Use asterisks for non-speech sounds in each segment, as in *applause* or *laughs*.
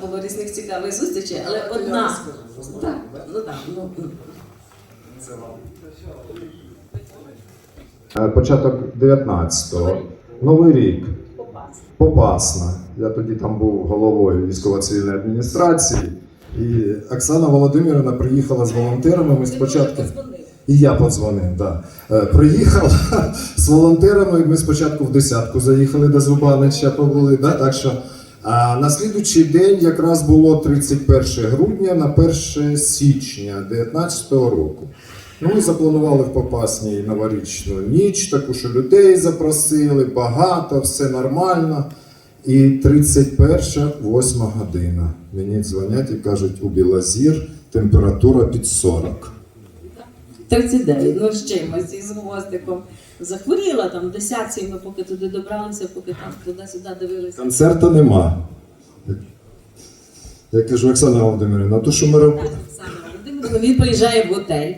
було різних цікавих зустрічей, але одна. Так, ну так, ну, ну. Е, Початок 19-го. Новий рік. Попасна. Я тоді там був головою військово-цивільної адміністрації. І Оксана Володимирівна приїхала з волонтерами. Ми спочатку. І я подзвонив, да. Е, Приїхав *laughs* з волонтерами. Ми спочатку в десятку заїхали до Зубанича, побули. Да? Так що на слідуючий день якраз було 31 грудня на 1 січня 2019 року. Ну, ми запланували в Попасній новорічну ніч, таку, що людей запросили, багато, все нормально. І 31, 8 година. Мені дзвонять і кажуть, у Білозір температура під 40. 39, ну з чимось, із гвоздиком. Захворіла там десятці, ми поки туди добралися, поки там туди-сюди дивилися. Концерту нема. Я кажу, Оксана Володимирівна, то що ми робимо? Оксана Володимирівна, Він приїжджає в готель,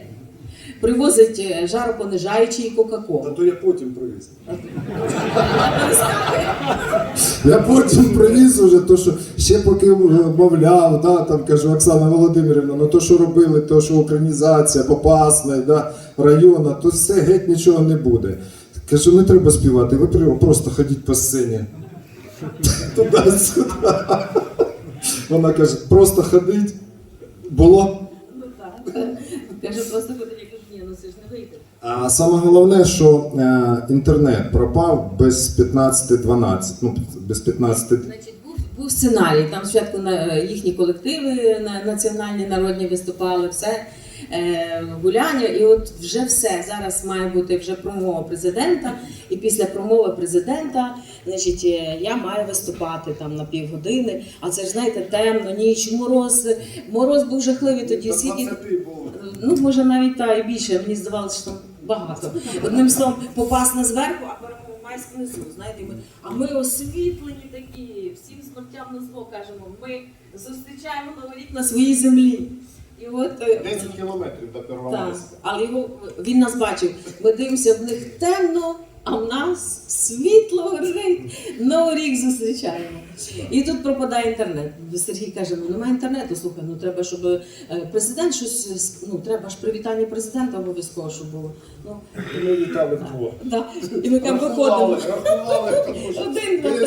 привозить е, жаропонижаючий і Кока-Колу. то я потім привіз. Я потім привіз уже, то що ще поки мовляв, да, там кажу, Оксана Володимирівна, ну то, що робили, то що українізація, попасна, да, районна, то все геть нічого не буде. Кажу, не треба співати, ви при- просто ходіть по сцені. *laughs* Туди-сюди. Вона каже, просто ходить. Було. Кажу, просто ходить, я кажу, ні, ну це ж не вийде. А саме головне, що е, інтернет пропав без 15-12, ну без 15 Значить, був, був сценарій. Там спочатку на їхні колективи на національні народні виступали, все е, гуляння, і от вже все. Зараз має бути вже промова президента. І після промови президента, значить, е, я маю виступати там на півгодини. А це ж знаєте, темно, ніч, мороз. Мороз був жахливий тоді. Скільки ну може навіть та і більше. Мені здавалося, що там багато. Одним словом, попасна зверху, а Первомайськ внизу. Знаєте, ми, а ми освітлені такі, всім смертям на зло кажемо. Ми зустрічаємо новий рік на своїй землі. І от е, 10 кілометрів до так, але його він нас бачив. Ми дивимося в них темно, а в нас світло горить. Новий рік зустрічаємо. І тут пропадає інтернет. Сергій каже: ну немає інтернету. Слухай, ну треба, щоб е, президент щось ну треба ж привітання президента обов'язково, щоб було. Ну Ми літали вдвох. да. І ми там виходимо. рахували, Один,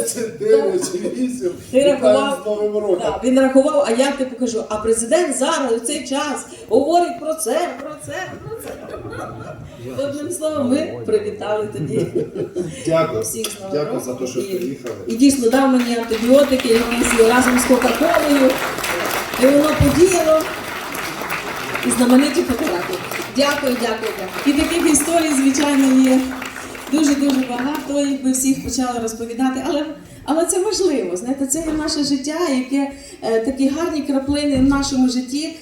10, 9, 8, Ти рахував? з Новим роком. Да, він рахував, а я ти покажу. А президент зараз у цей час говорить про це, про це, про це. Одним словом, ми привітали тоді Дякую. всіх з Новим Дякую за роком. те, що І- приїхали. І дійсно дав мені антибіотики, я винесла разом з Кока-Колою. І воно подіяло. І знамениті фотографії. Дякую, дякую, дякую. І таких історій, звичайно, є дуже-дуже багато, якби всіх почали розповідати. Але, але це важливо. Знаєте, це є наше життя, яке е, такі гарні краплини в нашому житті